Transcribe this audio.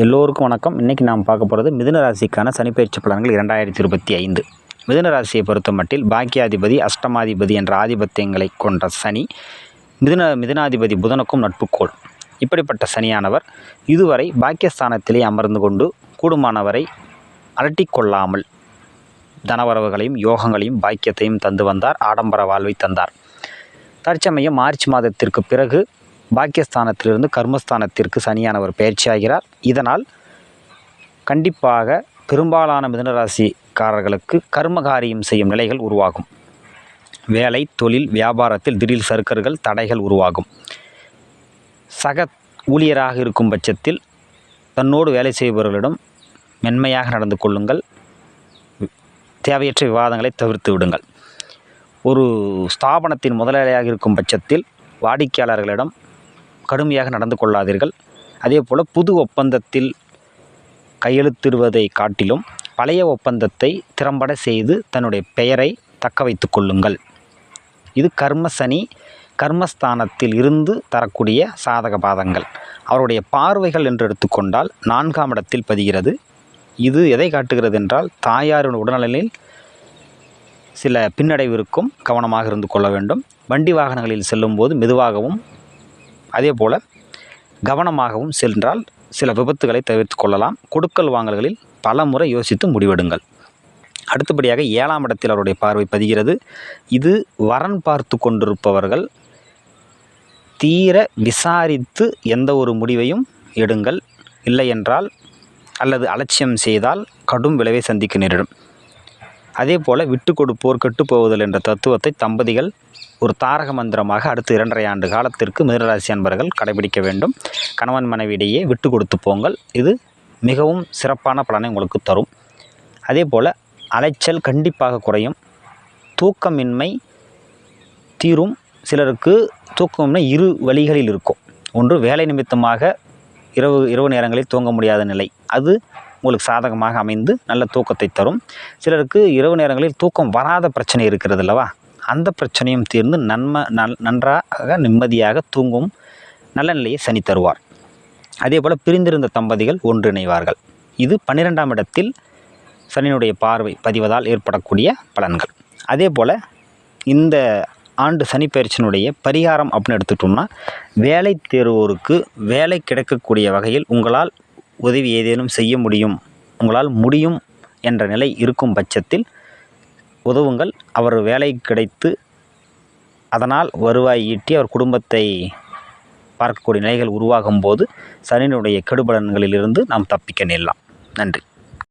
எல்லோருக்கும் வணக்கம். இன்றைக்கி நாம் பார்க்க போகிறது மிதுனராசிக்கான சனிப்பயிற்சி பலன்கள் இரண்டாயிரத்தி இருபத்தி ஐந்து. மிதுனராசியை பொறுத்த மட்டில் பாக்கியாதிபதி அஷ்டமாதிபதி என்ற ஆதிபத்தியங்களை கொண்ட சனி மிதுன மிதுனாதிபதி புதனுக்கும் நட்புக்கோள். இப்படிப்பட்ட சனியானவர் இதுவரை பாக்கியஸ்தானத்திலே அமர்ந்து கொண்டு கூடுமானவரை அலட்டிக்கொள்ளாமல் தனவரவுகளையும் யோகங்களையும் பாக்கியத்தையும் தந்து வந்தார் ஆடம்பர வாழ்வை தந்தார். தற்சமயம் மார்ச் மாதத்திற்கு பிறகு பாக்கியஸ்தானத்திலிருந்து கர்மஸ்தானத்திற்கு சனியானவர் பயிற்சியாகிறார். இதனால் கண்டிப்பாக பெரும்பாலான மிதனராசிக்காரர்களுக்கு கர்மகாரியம் செய்யும் நிலைகள் உருவாகும். வேலை தொழில் வியாபாரத்தில் திடீர் சறுக்கர்கள் தடைகள் உருவாகும். சக ஊழியராக இருக்கும் பட்சத்தில் தன்னோடு வேலை செய்பவர்களிடம் மென்மையாக நடந்து கொள்ளுங்கள். தேவையற்ற விவாதங்களை தவிர்த்து விடுங்கள். ஒரு ஸ்தாபனத்தின் முதலாளியாக இருக்கும் பட்சத்தில் வாடிக்கையாளர்களிடம் கடுமையாக நடந்து கொள்ளாதீர்கள். அதே போல் புது ஒப்பந்தத்தில் கையெழுத்திடுவதை காட்டிலும் பழைய ஒப்பந்தத்தை திறம்பட செய்து தன்னுடைய பெயரை தக்க வைத்து கொள்ளுங்கள். இது கர்ம சனி கர்மஸ்தானத்தில் இருந்து தரக்கூடிய சாதக பாதங்கள். அவருடைய பார்வைகள் என்று எடுத்துக்கொண்டால் நான்காம் இடத்தில் பதிகிறது. இது எதை காட்டுகிறது என்றால் தாயாரின் உடல்நலனில் சில பின்னடைவு இருக்கும் கவனமாக இருந்து கொள்ள வேண்டும். வண்டி வாகனங்களில் செல்லும்போது மெதுவாகவும் அதே போல் கவனமாகவும் சென்றால் சில விபத்துகளை தவிர்த்து கொள்ளலாம். கொடுக்கல் வாங்கல்களில் பல முறை யோசித்து முடிவெடுங்கள். அடுத்தபடியாக ஏழாம் இடத்தில் அவருடைய பார்வை பதிகிறது. இது வரன் பார்த்து கொண்டிருப்பவர்கள் தீர விசாரித்து எந்த ஒரு முடிவையும் எடுங்கள். இல்லை என்றால் அல்லது அலட்சியம் செய்தால் கடும் விளைவை சந்திக்க நேரிடும். அதே போல் விட்டு கொடுப்போர் கெட்டுப்போவதில் என்ற தத்துவத்தை தம்பதிகள் ஒரு தாரக மந்திரமாக அடுத்த இரண்டரை ஆண்டு காலத்திற்கு மிதனராசி அன்பர்கள் கடைபிடிக்க வேண்டும். கணவன் மனைவியிடையே விட்டு கொடுத்து போங்கள். இது மிகவும் சிறப்பான பலனை உங்களுக்கு தரும். அதே போல் அலைச்சல் கண்டிப்பாக குறையும். தூக்கமின்மை தீரும். சிலருக்கு தூக்கமின்மை இரு வழிகளில் இருக்கும். ஒன்று வேலை நிமித்தமாக இரவு இரவு நேரங்களில் தூங்க முடியாத நிலை. அது உங்களுக்கு சாதகமாக அமைந்து நல்ல தூக்கத்தை தரும். சிலருக்கு இரவு நேரங்களில் தூக்கம் வராத பிரச்சனை இருக்கிறது அல்லவா? அந்த பிரச்சனையும் தீர்ந்து நன்ம நல் நன்றாக நிம்மதியாக தூங்கும் நல்ல நிலையை சனி தருவார். அதே போல் பிரிந்திருந்த தம்பதிகள் ஒன்றிணைவார்கள். இது பன்னிரெண்டாம் இடத்தில் சனியினுடைய பார்வை பதிவதால் ஏற்படக்கூடிய பலன்கள். அதே போல் இந்த ஆண்டு சனி பயிற்சியினுடைய பரிகாரம் அப்படின்னு எடுத்துட்டோம்னா வேலை தேர்வோருக்கு வேலை கிடைக்கக்கூடிய வகையில் உங்களால் உதவி ஏதேனும் செய்ய முடியும் உங்களால் முடியும் என்ற நிலை இருக்கும் பட்சத்தில் உதவுங்கள். அவர் வேலை கிடைத்து அதனால் வருவாய் ஈட்டி அவர் குடும்பத்தை பார்க்கக்கூடிய நிலைகள் உருவாகும் போது சனியினுடைய கெடுபலன்களிலிருந்து நாம் தப்பிக்க நேரலாம். நன்றி.